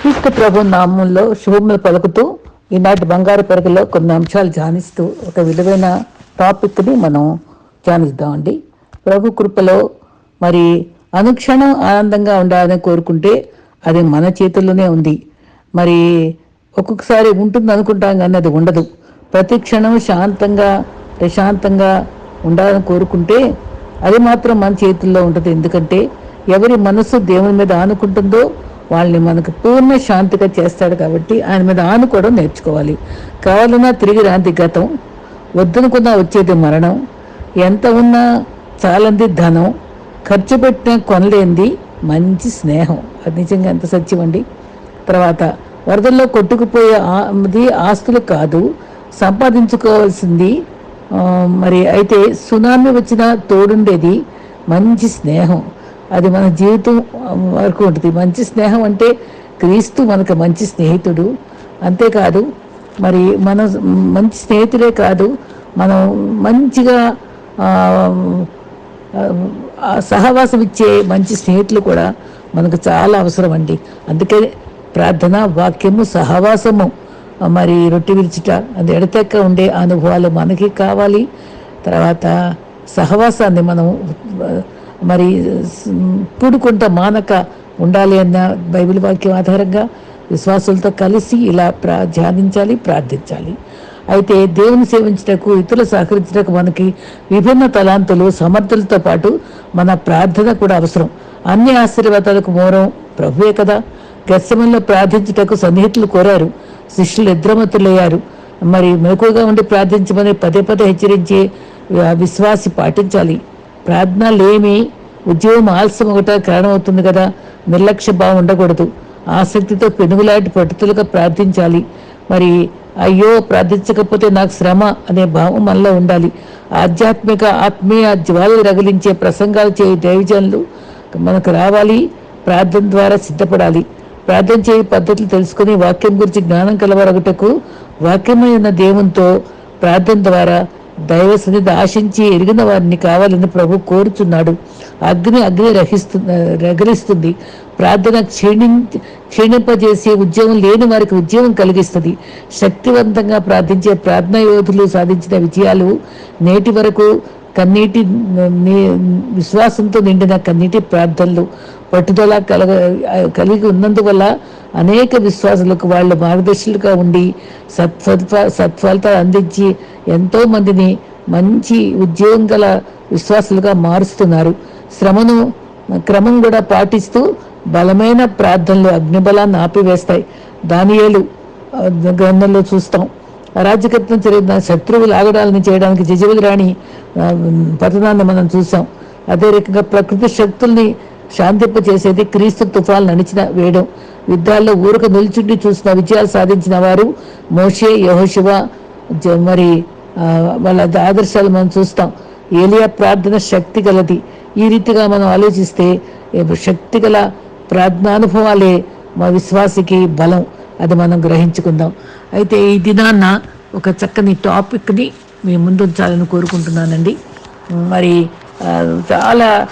క్రీస్తు ప్రభు నామంలో శుభములు పలుకుతూ ఈనాటి బంగారు పరుగులో కొన్ని అంశాలు ధ్యానిస్తూ ఒక విలువైన టాపిక్ని మనం ధ్యానిద్దామండి ప్రభు కృపలో మరి అనుక్షణం ఆనందంగా ఉండాలని కోరుకుంటే అది మన చేతుల్లోనే ఉంది. మరి ఒక్కొక్కసారి ఉంటుంది అనుకుంటాం కానీ అది ఉండదు. ప్రతి క్షణం శాంతంగా ప్రశాంతంగా ఉండాలని కోరుకుంటే అది మాత్రం మన చేతుల్లో ఉంటుంది. ఎందుకంటే ఎవరి మనసు దేవుని మీద ఆనుకుంటుందో వాళ్ళని మనకు పూర్ణ శాంతిగా చేస్తాడు కాబట్టి ఆయన మీద ఆనుకోవడం నేర్చుకోవాలి. కావాలన్నా తిరిగి రాంతి గతం వద్దనుకున్నా వచ్చేది మరణం ఎంత ఉన్నా చాలంది ధనం ఖర్చు పెట్టిన కొనలేంది మంచి స్నేహం. అది నిజంగా ఎంత సత్యం అండి? తర్వాత వరదల్లో కొట్టుకుపోయే ఆ- అది ఆస్తులు కాదు సంపాదించుకోవాల్సింది మరి అయితే సునామీ వచ్చిన తోడుండేది మంచి స్నేహం. అది మన జీవితం వరకు ఉంటుంది. మంచి స్నేహం అంటే క్రీస్తు మనకు మంచి స్నేహితుడు. అంతేకాదు మరి మన మంచి స్నేహితుడే కాదు మనం మంచిగా సహవాసం ఇచ్చే మంచి స్నేహితులు కూడా మనకు చాలా అవసరం అండి. అందుకే ప్రార్థన వాక్యము సహవాసము మరి రొట్టె విరిచిట అది ఎడతెక్క ఉండే అనుభవాలు మనకి కావాలి. తర్వాత సహవాసాన్ని మనం మరి స్- మానక ఉండాలి అన్న బైబిల్ వాక్యం ఆధారంగా విశ్వాసులతో కలిసి ఇలా ప్రా ధ్యానించాలి ప్రార్థించాలి. అయితే దేవుని సేవించటకు ఇతరులు సహకరించటకు మనకి విభిన్న తలాంతులు సమర్థులతో పాటు మన ప్రార్థన కూడా అవసరం. అన్ని ఆశీర్వాదాలకు మూలం ప్రభువే కదా. గస్సమంలో ప్రార్థించుటకు సన్నిహితులు కోరారు. శిష్యులు నిద్రమతులయ్యారు. మరి మెలకుగా ఉండి ప్రార్థించమని పదే పదే హెచ్చరించే విశ్వాసి పాటించాలి. ప్రార్థన లేమి ఉద్యోగం ఆలస్యం ఒకట కారణమవుతుంది కదా. నిర్లక్ష్య భావం ఉండకూడదు. ఆసక్తితో పెనుగులాంటి పట్టుదలగా ప్రార్థించాలి. మరి అయ్యో ప్రార్థించకపోతే నాకు శ్రమ అనే భావం మనలో ఉండాలి. ఆధ్యాత్మిక ఆత్మీయ జ్వాలలు రగిలించే ప్రసంగాలు చేయ దైవజనులు మనకు రావాలి. ప్రార్థన ద్వారా సిద్ధపడాలి. ప్రార్థన చేయ పద్ధతులు తెలుసుకుని వాక్యం గురించి జ్ఞానం కలవరగటకు వాక్యమై ఉన్న దేవునితో ప్రార్థన ద్వారా దైవ సన్నిధి ఆశించి ఎరిగిన వారిని కావాలని ప్రభు కోరుచున్నాడు. అగ్ని అగ్ని రహిస్తు రగిలిస్తుంది. ప్రార్థన క్షీణి క్షీణింపజేసి ఉద్యోగం లేని వారికి ఉద్యోగం కలిగిస్తుంది. శక్తివంతంగా ప్రార్థించే ప్రార్థనా యోధులు సాధించిన విజయాలు నేటి వరకు కన్నీటి విశ్వాసంతో నిండిన కన్నీటి ప్రార్థనలు. పట్టుదల కలగ కలిగి ఉన్నందువల్ల అనేక విశ్వాసులకు వాళ్ళు మార్గదర్శులుగా ఉండి సత్ఫలిత సత్ఫలితాలు అందించి ఎంతో మందిని మంచి ఉద్యోగం గల విశ్వాసులుగా మారుస్తున్నారు. శ్రమను క్రమం కూడా పాటిస్తూ బలమైన ప్రార్థనలు అగ్నిబలాన్ని ఆపివేస్తాయి. దానియేలు గ్రంథంలో చూస్తాం. అరాజకత్వం జరిగిన శత్రువులు ఆగడాలని చేయడానికి జజబుల్ రాణి పతనాన్ని మనం చూసాం. అదే రకంగా ప్రకృతి శక్తుల్ని శాంతింప చేసేది క్రీస్తు తుఫాన్ నడిచిన వేయడం యుద్ధాల్లో ఊరక నిల్చుండి చూసిన విజయాలు సాధించిన వారు మోషే యహోశివ జ- మరి వాళ్ళ ఆదర్శాలు మనం చూస్తాం. ఏలియా ప్రార్థన శక్తి గలది. ఈ రీతిగా మనం ఆలోచిస్తే శక్తి గల ప్రార్థనానుభవాలే మా విశ్వాసికి బలం. అది మనం గ్రహించుకుందాం. అయితే ఈ దినాన్న ఒక చక్కని టాపిక్ని మీ ముందు ఉంచాలని కోరుకుంటున్నానండి. మరి చాలా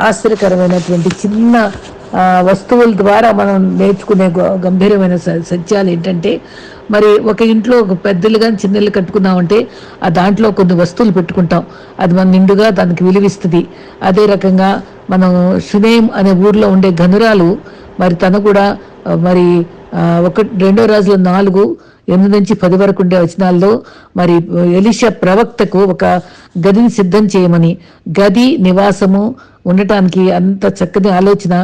ఆశ్చర్యకరమైనటువంటి చిన్న వస్తువుల ద్వారా మనం నేర్చుకునే గంభీరమైన స- సత్యాలు ఏంటంటే మరి ఒక ఇంట్లో ఒక పెద్దలు కానీ చిన్నలు కట్టుకున్నామంటే ఆ దాంట్లో కొన్ని వస్తువులు పెట్టుకుంటాం. అది మన నిండుగా దానికి విలువిస్తుంది. అదే రకంగా మనం షునేం అనే ఊర్లో ఉండే గనురాలు మరి తను కూడా మరి ఒక రెండో రోజుల నాలుగు ఎనిమిది నుంచి పది వరకు ఉండే వచనాల్లో మరి ఎలిష ప్రవక్తకు ఒక గదిని సిద్ధం చేయమని గది నివాసము ఉండటానికి అంత చక్కని ఆలోచన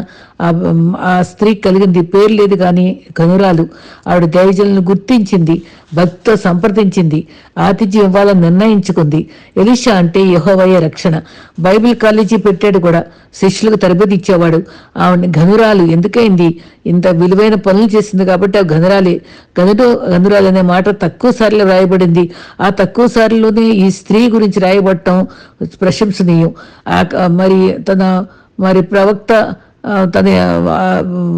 ఆ స్త్రీ కలిగింది పేరు లేదు కానీ కనురాలు. ఆవిడ దైవజనులను గుర్తించింది భక్తితో సంప్రదించింది ఆతిథ్యం ఇవ్వాలని నిర్ణయించుకుంది. ఎలిషా అంటే యెహోవయ్య రక్షణ. బైబిల్ కాలేజీ పెట్టాడు కూడా శిష్యులకు తరబడి ఇచ్చేవాడు. ఆవిడ ఘనురాలు ఎందుకైంది? ఇంత విలువైన పనులు చేసింది కాబట్టి ఆ ఘనురాలే. గనుడు గనురాలు అనే మాట తక్కువ సార్లు రాయబడింది ఆ తక్కువ సార్లునే ఈ స్త్రీ గురించి రాయబడటం ప్రశంసనీయం. ఆ మరి తన మరి ప్రవక్త తన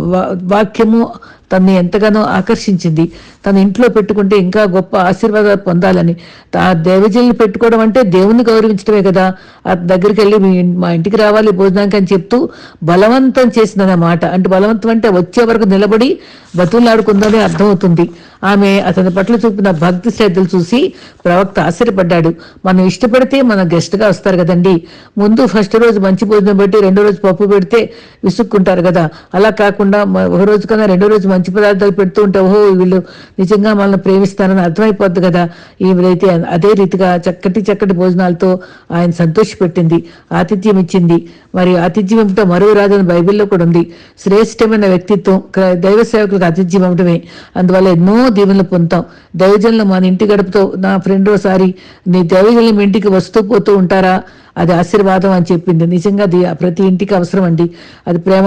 వా- వాక్యము తన్ని ఎంతగానో ఆకర్షించింది. తన ఇంట్లో పెట్టుకుంటే ఇంకా గొప్ప ఆశీర్వాదాలు పొందాలని. ఆ దేవజల్ని పెట్టుకోవడం అంటే దేవుని గౌరవించడమే కదా. ఆ దగ్గరికి వెళ్ళి మీ మా ఇంటికి రావాలి భోజనానికి అని చెప్తూ బలవంతం చేసిందనే మాట అంటే బలవంతం అంటే వచ్చే వరకు నిలబడి బతులాడుకుందని అర్థమవుతుంది. ఆమె అతని పట్ల చూపిన భక్తి శ్రద్ధలు చూసి ప్రవక్త ఆశ్చర్యపడ్డాడు. మనం ఇష్టపడితే మన గెస్ట్గా వస్తారు కదండి. ముందు ఫస్ట్ రోజు మంచి భోజనం పెట్టి రెండో రోజు పప్పు పెడితే విసుక్కుంటారు కదా. అలా కాకుండా ఒక రోజు కన్నా రెండో రోజు మంచి పదార్థాలు పెడుతూ ఉంటే ఓహో వీళ్ళు నిజంగా మనల్ని ప్రేమిస్తానని అర్థమైపోద్ది కదా. ఈవిడైతే అదే రీతిగా చక్కటి చక్కటి భోజనాలతో ఆయన సంతోషపెట్టింది ఆతిథ్యం ఇచ్చింది మరి ఆతిథ్యం ఏమిటో మరువు రాదని బైబిల్లో కూడా ఉంది. శ్రేష్టమైన వ్యక్తిత్వం దైవ సేవకులకు ఆతిథ్యం ఇవ్వటమే అందువల్ల ఎన్నో దీవెనలు పొందుతాం. దైవజనులు మన ఇంటి గడుపుతో నా ఫ్రెండ్ ఒకసారి నీ దైవజనులు ఇంటికి వస్తూ పోతూ ఉంటారా? అది ఆశీర్వాదం అని చెప్పింది. నిజంగా అది ప్రతి ఇంటికి అవసరం అండి. అది ప్రేమ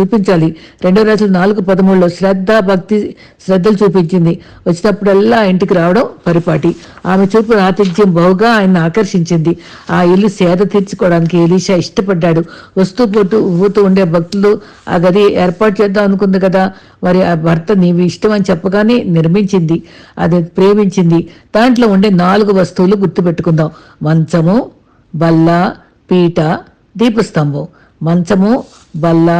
చూపించాలి. రెండో రాజులు నాలుగు పదమూడులో శ్రద్ధ భక్తి శ్రద్ధలు చూపించింది. వచ్చినప్పుడల్లా ఆ ఇంటికి రావడం పరిపాటి. ఆమె చూపు ఆతిథ్యం బహుగా ఆయన ఆకర్షించింది. ఆ ఇల్లు సేద తీర్చుకోవడానికి ఎలీషా ఇష్టపడ్డాడు. వస్తూ పోతూ ఊతూ ఉండే భక్తులు ఆ గది ఏర్పాటు చేద్దాం అనుకుంది కదా. మరి ఆ భర్త నీవి ఇష్టం అని చెప్పగానే నిర్మించింది. అది ప్రేమించింది. దాంట్లో ఉండే నాలుగు వస్తువులు గుర్తుపెట్టుకుందాం. మంచము బల్ల పీట దీపస్తంభం. మంచము బల్ల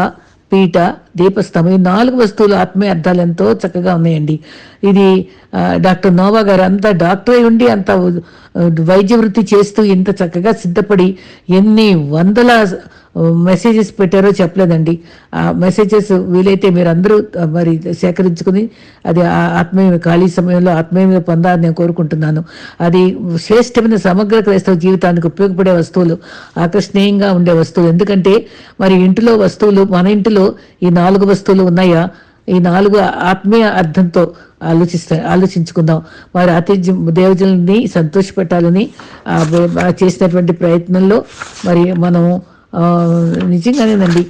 పీట దీపస్తంభం. ఈ నాలుగు వస్తువులు ఆత్మీయ అర్థాలు ఎంతో చక్కగా ఉన్నాయండి. ఇది డాక్టర్ నోవా గారు అంత డాక్టర్ అయి ఉండి అంత వైద్య వృత్తి చేస్తూ ఇంత చక్కగా సిద్ధపడి ఎన్ని వందల మెసేజెస్ పెట్టారో చెప్పలేదండి. ఆ మెసేజెస్ వీలైతే మీరు అందరూ మరి సేకరించుకుని అది ఆ ఆత్మీయ ఖాళీ సమయంలో ఆత్మీయంగా పొందాలని నేను కోరుకుంటున్నాను. అది శ్రేష్టమైన సమగ్ర క్రైస్తవ జీవితానికి ఉపయోగపడే వస్తువులు ఆకర్షణీయంగా ఉండే వస్తువులు. ఎందుకంటే మరి ఇంటిలో వస్తువులు మన ఇంటిలో ఈ నాలుగు వస్తువులు ఉన్నాయా? ఈ నాలుగు ఆత్మీయ అర్థంతో ఆలోచిస్తా ఆలోచించుకుందాం. వారి ఆతిథ్యం దేవతలని సంతోషపెట్టాలని చేసినటువంటి ప్రయత్నంలో మరి మనం నిజంగానేనండి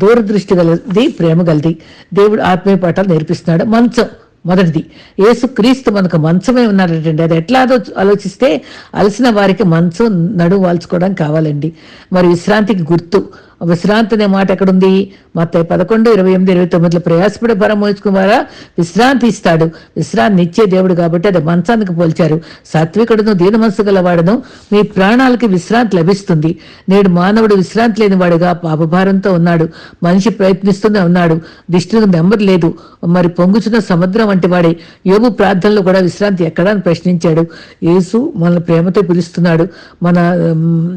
దూరదృష్టి గలది ప్రేమ గలది దేవుడు ఆత్మీయ పాఠాలు నేర్పిస్తున్నాడు. మంచం మొదటిది. యేసు క్రీస్తు మనకు మంచమే ఉన్నాడటండి. అది ఎట్లా ఆలోచిస్తే అలసిన వారికి మంచం నడువు వాల్చుకోవడం కావాలండి. మరి విశ్రాంతికి గుర్తు. విశ్రాంతి అనే మాట ఎక్కడుంది? మత పదకొండు ఇరవై ఎనిమిది ఇరవై తొమ్మిదిలో ప్రయాసపడి పరం మోచుకుమారా విశ్రాంతి ఇస్తాడు. విశ్రాంతి ఇచ్చే దేవుడు కాబట్టి అది మంచానికి పోల్చారు. సాత్వికుడును దీన మనసు గలవాడును మీ ప్రాణాలకి విశ్రాంతి లభిస్తుంది. నేడు మానవుడు విశ్రాంతి లేనివాడుగా పాపభారంతో ఉన్నాడు. మనిషి ప్రయత్నిస్తూనే ఉన్నాడు. దిష్టికి నెమ్మది లేదు. మరి పొంగుచున్న సముద్రం వంటి వాడే యోగు ప్రార్థనలో కూడా విశ్రాంతి ఎక్కడా అని ప్రశ్నించాడు. యేసు మన ప్రేమతో పిలుస్తున్నాడు. మన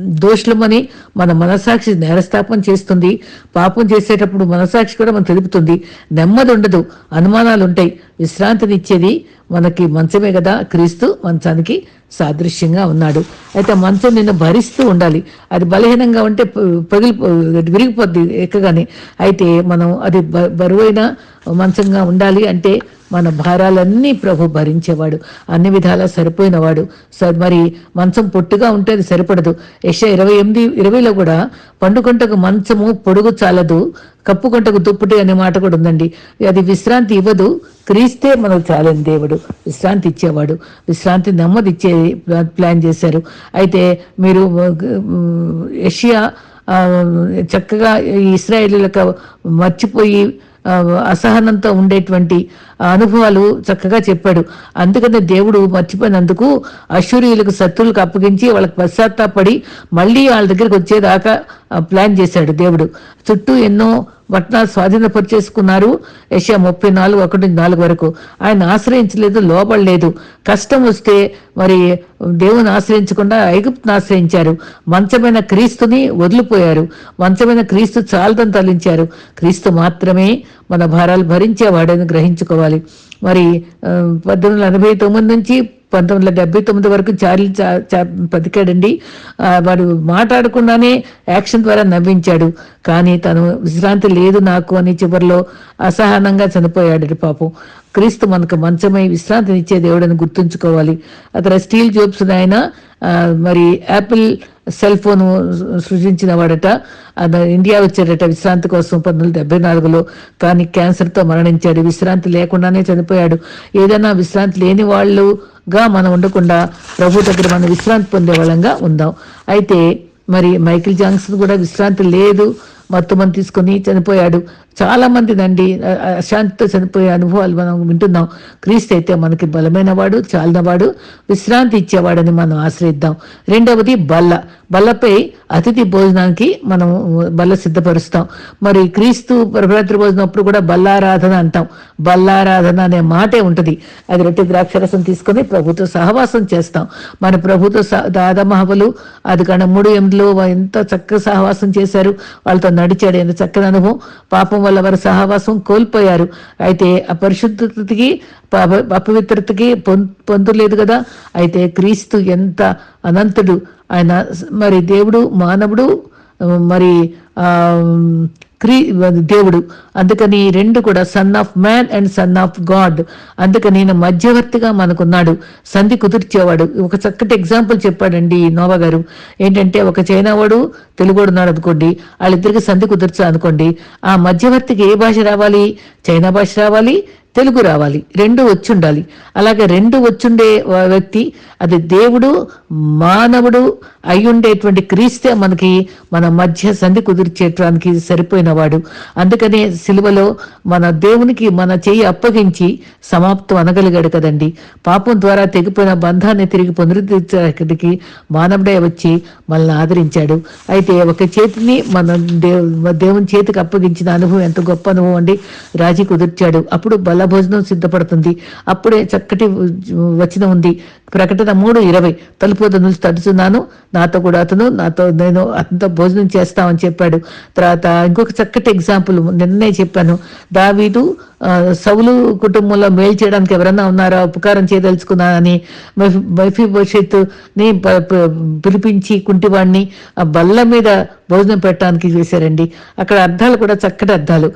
దోషులమని మన మనసాక్షి నేరస్థాపన చేస్తుంది. పాపం చేసేటప్పుడు మనసాక్షి కూడా మనం తెలుపుతుంది. నెమ్మది ఉండదు. అనుమానాలు ఉంటాయి విశ్రాంతినిచ్చేది మనకి మంచమే కదా. క్రీస్తు మంచానికి సాదృశ్యంగా ఉన్నాడు. అయితే మంచం నిన్ను భరిస్తూ ఉండాలి. అది బలహీనంగా ఉంటే పగిలి విరిగిపోద్ది ఎక్కగానే. అయితే మనం అది బ- బరువైన మంచంగా ఉండాలి అంటే మన భారాలన్నీ ప్రభు భరించేవాడు. అన్ని విధాలా సరిపోయినవాడు. స- మరి మంచం పొట్టుగా ఉంటే అది సరిపడదు. యశ ఇరవై ఎనిమిది ఇరవైలో కూడా పండుకొంటకు మంచము పొడుగు చాలదు కప్పుకొంటకు దుప్పటి అనే మాట కూడా ఉందండి. అది విశ్రాంతి ఇవ్వదు క్రీస్తే మనకు చాలని దేవుడు. విశ్రాంతి ఇచ్చేవాడు. విశ్రాంతి నెమ్మది ఇచ్చే ప్లాన్ చేశారు. అయితే మీరు ఏషియా చక్కగా ఇస్రాయేల్ మర్చిపోయి అసహనంతో ఉండేటువంటి అనుభవాలు చక్కగా చెప్పాడు. అందుకనే దేవుడు మర్చిపోయినందుకు అశ్వరీయులకు శత్రువులకు అప్పగించి వాళ్ళకి పశ్చాత్తాపడి మళ్ళీ వాళ్ళ దగ్గరికి వచ్చేదాకా ప్లాన్ చేశాడు దేవుడు. చుట్టూ ఎన్నో పట్టణాలు స్వాధీనపరిచేసుకున్నారు. ఏషియా ముప్పై నాలుగు ఒకటి నుంచి నాలుగు వరకు. ఆయన ఆశ్రయించలేదు లోబడలేదు. కష్టం వస్తే మరి దేవుని ఆశ్రయించకుండా ఐగుప్తుని ఆశ్రయించారు. మంచమైన క్రీస్తుని వదిలిపోయారు. మంచమైన క్రీస్తు చాలదని తలించారు క్రీస్తు మాత్రమే మన భారాలు భరించేవాడని గ్రహించుకోవాలి. మరి పద్దెనిమిది వందల ఎనభై తొమ్మిది నుంచి పంతొమ్మిది వందల డెబ్బై తొమ్మిది వరకు చార్లీ బతికాడండి వాడు మాట్లాడకుండానే యాక్షన్ ద్వారా నవ్వించాడు. కానీ తను విశ్రాంతి లేదు నాకు అని చివరిలో అసహనంగా చనిపోయాడు పాపం. క్రీస్తు మనకు మంచమై విశ్రాంతినిచ్చే దేవుడని గుర్తుంచుకోవాలి. అతను స్టీల్ జోబ్స్ ఆయన మరి యాపిల్ సెల్ ఫోన్ సృజించిన వాడట ఇండియా వచ్చాడట విశ్రాంతి కోసం పంతొమ్మిది డెబ్బై నాలుగులో. కానీ క్యాన్సర్తో మరణించాడు. విశ్రాంతి లేకుండానే చనిపోయాడు. ఏదైనా విశ్రాంతి లేని వాళ్ళుగా మనం ఉండకుండా ప్రభు దగ్గర మనం విశ్రాంతి పొందే వాళ్ళంగా ఉందాం. అయితే మరి మైకిల్ జాన్సన్ కూడా విశ్రాంతి లేదు. మత్తుమని తీసుకొని చనిపోయాడు. చాలా మందినండి అశాంతితో చనిపోయే అనుభవాలు మనం వింటున్నాం. క్రీస్తు అయితే మనకి బలమైన వాడు చాలినవాడు విశ్రాంతి ఇచ్చేవాడని మనం ఆశ్రయిద్దాం. రెండవది బల్ల. బల్లపై అతిథి భోజనానికి మనం బల్ల సిద్ధపరుస్తాం. మరి క్రీస్తు ప్రభరాత్రి భోజనం అప్పుడు కూడా బల్లారాధన అంటాం. బల్లారాధన అనే మాటే ఉంటుంది. అది రొట్టె ద్రాక్షరసం తీసుకొని ప్రభుతో సహవాసం చేస్తాం. మన ప్రభుతో స- దాదామహబలు అది కన్నా మూడు ఎనిమిదిలో ఎంత చక్కగా సహవాసం చేశారు. వాళ్ళతో నడిచాడు. ఎంత చక్కని అనుభవం. పాపం వల్ల వారి సహవాసం కోల్పోయారు. అయితే అపరిశుద్ధతకి అపవిత్రతకి పొం- పొందు లేదు కదా? అయితే క్రీస్తు ఎంత అనంతుడు. ఆయన మరి దేవుడు మానవుడు మరి ఆ క్రీ దేవుడు. అందుకని ఈ రెండు కూడా son of man and son of God అందుకని ఈయన మధ్యవర్తిగా మనకున్నాడు. సంధి కుదిర్చేవాడు. ఒక చక్కటి ఎగ్జాంపుల్ చెప్పాడండి ఈ నోవా గారు. ఏంటంటే ఒక చైనా వాడు తెలుగుడు అనుకోండి వాళ్ళిద్దరికి సంధి కుదర్చా అనుకోండి. ఆ మధ్యవర్తికి ఏ భాష రావాలి? చైనా భాష రావాలి? తెలుగు రావాలి రెండు వచ్చుండాలి. అలాగే రెండు వచ్చుండే వ్యక్తి అది దేవుడు మానవుడు అయ్యుండేటువంటి క్రీస్తే మనకి మన మధ్య సంధి కుదిర్చేటానికి సరిపోయినవాడు. అందుకనే సిలువలో మన దేవునికి మన చేయి అప్పగించి సమాప్తం అనగలిగాడు కదండి. పాపం ద్వారా తెగిపోయిన బంధాన్ని తిరిగి పునరుద్ధరించడానికి మానవుడే వచ్చి మనల్ని ఆదరించాడు. అయితే ఒక చేతిని మన దేవు దేవుని చేతికి అప్పగించిన అనుభవం ఎంత గొప్ప అనుభవం అండి. రాజీ కుదిర్చాడు. అప్పుడు బల భోజనం సిద్ధపడుతుంది. అప్పుడే చక్కటి వచనం ఉంది. ప్రకటన మూడు ఇరవై. తలుపు వద్ద నుంచి తడుచున్నాను. నాతో కూడా అతను నాతో నేను అతనితో భోజనం చేస్తామని చెప్పాడు. తర్వాత ఇంకొక చక్కటి ఎగ్జాంపుల్ నిన్నే చెప్పాను. దావీదు సౌలు కుటుంబంలో మేలు చేయడానికి ఎవరన్నా ఉన్నారా? ఉపకారం చేయదలుచుకున్నానని. మైఫీ భవిష్యత్తుని పిలిపించి కుంటివాడిని ఆ బల్ల మీద భోజనం పెట్టడానికి చేశారండి. అక్కడ అర్థాలు కూడా చక్కటి అర్థాలు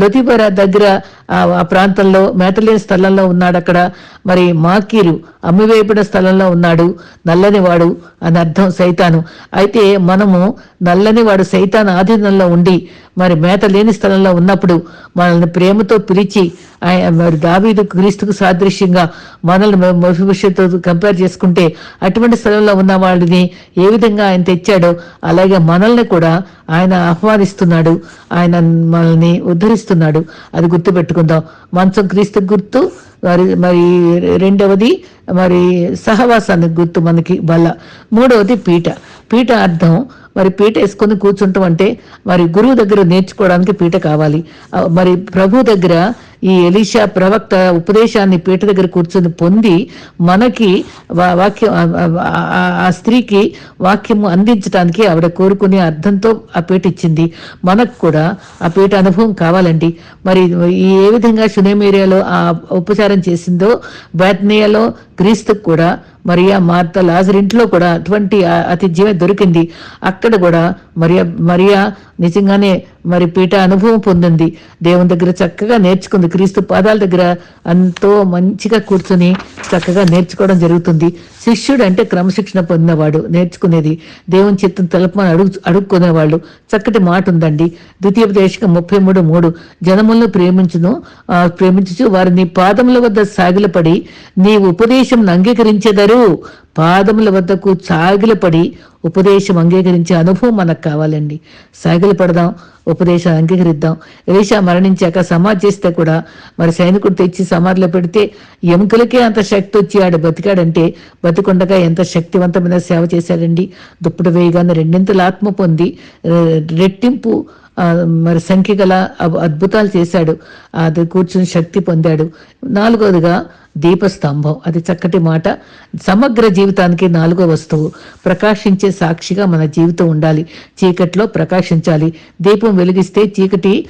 లతీబరా దగ్గర ఆ ప్రాంతంలో మేటలేని స్థలంలో ఉన్నాడు అక్కడ. మరి మాకీరు అమ్మివేయబడిన స్థలంలో ఉన్నాడు. నల్లని వాడు అని అర్థం సైతాను. అయితే మనము నల్లని వాడు సైతాన్ ఆధీనంలో ఉండి మరి మేత లేని స్థలంలో ఉన్నప్పుడు మనల్ని ప్రేమతో పిలిచి ఆయన మరి దావీదు క్రీస్తుకు సాదృశ్యంగా మనల్ని భవిష్యత్తు కంపేర్ చేసుకుంటే అటువంటి స్థలంలో ఉన్న వాళ్ళని ఏ విధంగా ఆయన తెచ్చాడో అలాగే మనల్ని కూడా ఆయన ఆహ్వానిస్తున్నాడు ఆయన మనల్ని ఉద్ధరిస్తున్నాడు. అది గుర్తు పెట్టుకుందాం మంచం క్రీస్తు గుర్తు మరి మరి రెండవది మరి సహవాసానికి గుర్తు మనకి బల్ల మూడవది పీట. పీట అర్థం మరి పీట వేసుకొని కూర్చుంటాం అంటే మరి గురువు దగ్గర నేర్చుకోవడానికి పీట కావాలి. మరి ప్రభు దగ్గర ఈ ఎలీషా ప్రవక్త ఉపదేశాన్ని పీట దగ్గర కూర్చొని పొంది మనకి వాక్యం ఆ- స్త్రీకి వాక్యము అందించడానికి ఆవిడ కోరుకునే అర్థంతో ఆ పీట ఇచ్చింది. మనకు కూడా ఆ పీట అనుభవం కావాలండి. మరి ఈ ఏ విధంగా సునేమేరియాలో ఆ ఉపచారం చేసిందో బ్యాట్నియాలో క్రీస్తుకు కూడా మరియా మార్త లాజర్ ఇంట్లో కూడా అటువంటి అతిథ్యమే ఆతిథ్యమే దొరికింది. అక్కడ కూడా మరియా మరియా నిజంగానే మరి పీఠ అనుభవం పొందింది. దేవుని దగ్గర చక్కగా నేర్చుకుంది. క్రీస్తు పాదాల దగ్గర ఎంతో మంచిగా కూర్చొని చక్కగా నేర్చుకోవడం జరుగుతుంది. శిష్యుడు అంటే క్రమశిక్షణ పొందినవాడు నేర్చుకునేది. దేవుని చిత్తం తలపమని అడుగు అడుక్కునేవాళ్ళు. చక్కటి మాట ఉందండి. ద్వితీయోపదేశకం ముప్పై మూడు మూడు. జనములను ప్రేమించును ఆ, ప్రేమించుచు పాదముల వద్ద సాగిలపడి నీ ఉపదేశం అంగీకరించేదారు. పాదముల వద్దకు సాగిలపడి ఉపదేశం అంగీకరించే అనుభవం మనకు కావాలండి. సాగిలపడదాం ఉపదేశం అంగీకరిద్దాం. ఎలీషా మరణించాక సమాధి చేస్తే కూడా మరి సైనికుడు తెచ్చి సమాధిలో పెడితే ఎముకలకే అంత శక్తి వచ్చి ఆడు బతికాడంటే బతికుండగా ఎంత శక్తివంతమైన సేవ చేశాడండి. దుప్పటి వేయగానే రెండింతల ఆత్మ పొంది రెట్టింపు మరి సంఖ్య గల అబ్- అద్భుతాలు చేశాడు. అది కూర్చుని శక్తి పొందాడు. నాలుగోదిగా దీపస్తంభం. అది చక్కటి మాట. సమగ్ర జీవితానికి నాలుగో వస్తువు. ప్రకాశించే సాక్షిగా మన జీవితం ఉండాలి. చీకట్లో ప్రకాశించాలి. దీపం వెలిగిస్తే చీకటి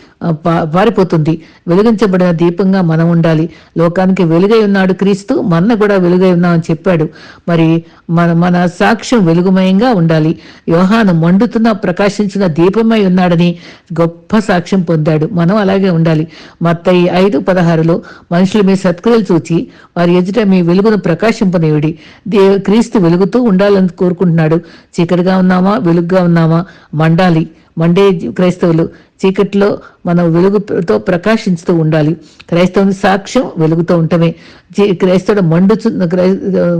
పారిపోతుంది. వెలిగించబడిన దీపంగా మనం ఉండాలి. లోకానికి వెలుగై ఉన్నాడు క్రీస్తు. మన కూడా వెలుగై ఉన్నామని చెప్పాడు. మరి మన మన సాక్ష్యం వెలుగుమయంగా ఉండాలి. యోహాను మండుతున్న ప్రకాశించిన దీపమై ఉన్నాడని గొప్ప సాక్ష్యం పొందాడు. మనం అలాగే ఉండాలి. మత్తయి ఐదు పదహారులో మనుషులు మీ సత్క్రియలు చూచి వారి ఎదుట మీ వెలుగును ప్రకాశింపనేవిడి దేవ క్రీస్తు వెలుగుతూ ఉండాలని కోరుకుంటున్నాడు. చీకటిగా ఉన్నామా? వెలుగుగా ఉన్నామా? మండాలి. మండే క్రైస్తవులు చీకట్లో మనం వెలుగుతో ప్రకాశించుతూ ఉండాలి. క్రైస్తవుని సాక్ష్యం వెలుగుతూ ఉండటమే క్రైస్తవుడు మండుచున్న క్రై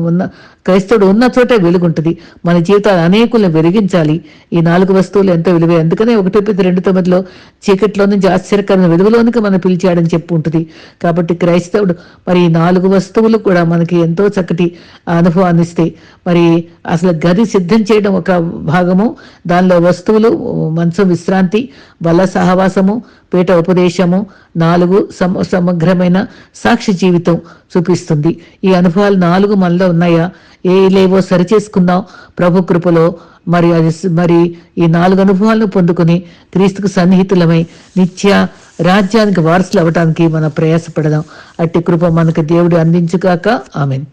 ఉన్న క్రైస్తవుడు ఉన్న చోటే వెలుగుంటుంది. మన జీవితాలు అనేకులను వెలిగించాలి ఈ నాలుగు వస్తువులు ఎంతో విలువే? అందుకనే ఒకటి పెద్ద రెండు తొమ్మిదిలో చీకట్లో నుంచి ఆశ్చర్యకరమైన వెలుగులోనికి మనం పిలిచాడని చెప్పు ఉంటుంది. కాబట్టి క్రైస్తవుడు మరి ఈ నాలుగు వస్తువులు కూడా మనకి ఎంతో చక్కటి అనుభవాన్ని ఇస్తాయి. మరి అసలు గది సిద్ధం చేయడం ఒక భాగము. దానిలో వస్తువులు మంచం విశ్రాంతి బల సహవాసము పీఠ ఉపదేశము నాలుగు సమ సమగ్రమైన సాక్షి జీవితం చూపిస్తుంది. ఈ అనుభవాలు నాలుగు మనలో ఉన్నాయా? ఏ లేవో సరిచేసుకుందాం. ప్రభు కృపలో మరి అది మరి ఈ నాలుగు అనుభవాలను పొందుకుని క్రీస్తుకు సన్నిహితులమై నిత్య రాజ్యానికి వారసులు అవ్వటానికి మనం ప్రయాసపడదాం. అట్టి కృప మనకు దేవుడు అందించుగాక. ఆమెను.